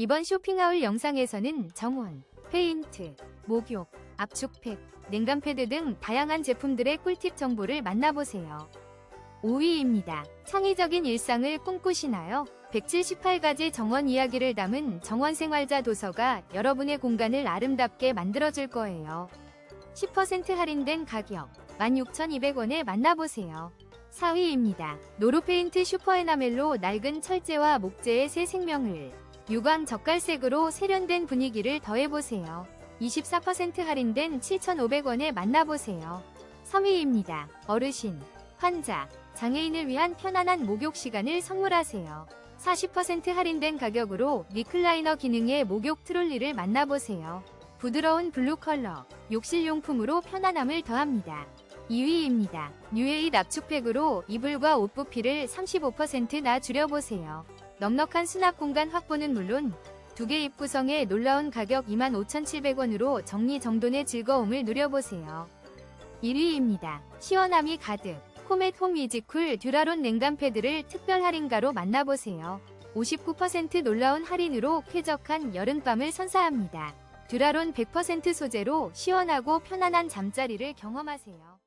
이번 쇼핑하울 영상에서는 정원, 페인트, 목욕, 압축팩, 냉감패드 등 다양한 제품들의 꿀팁 정보를 만나보세요. 5위입니다. 창의적인 일상을 꿈꾸시나요? 178가지 정원 이야기를 담은 정원 생활자 도서가 여러분의 공간을 아름답게 만들어줄 거예요. 10% 할인된 가격 16,200원에 만나보세요. 4위입니다. 노루페인트 슈퍼에나멜로 낡은 철제와 목재의 새 생명을 유광 젓갈색으로 세련된 분위기를 더해보세요. 24% 할인된 7,500원에 만나보세요. 3위입니다. 어르신, 환자, 장애인을 위한 편안한 목욕 시간을 선물하세요. 40% 할인된 가격으로 리클라이너 기능의 목욕 트롤리를 만나보세요. 부드러운 블루 컬러, 욕실용품으로 편안함을 더합니다. 2위입니다. 뉴에잇 압축팩으로 이불과 옷 부피를 35%나 줄여보세요. 넉넉한 수납 공간 확보는 물론 두 개 입 구성에 놀라운 가격 25,700원으로 정리정돈의 즐거움을 누려보세요. 1위입니다. 시원함이 가득 코멧 홈 이지쿨 듀라론 냉감 패드를 특별 할인가로 만나보세요. 59% 놀라운 할인으로 쾌적한 여름밤을 선사합니다. 듀라론 100% 소재로 시원하고 편안한 잠자리를 경험하세요.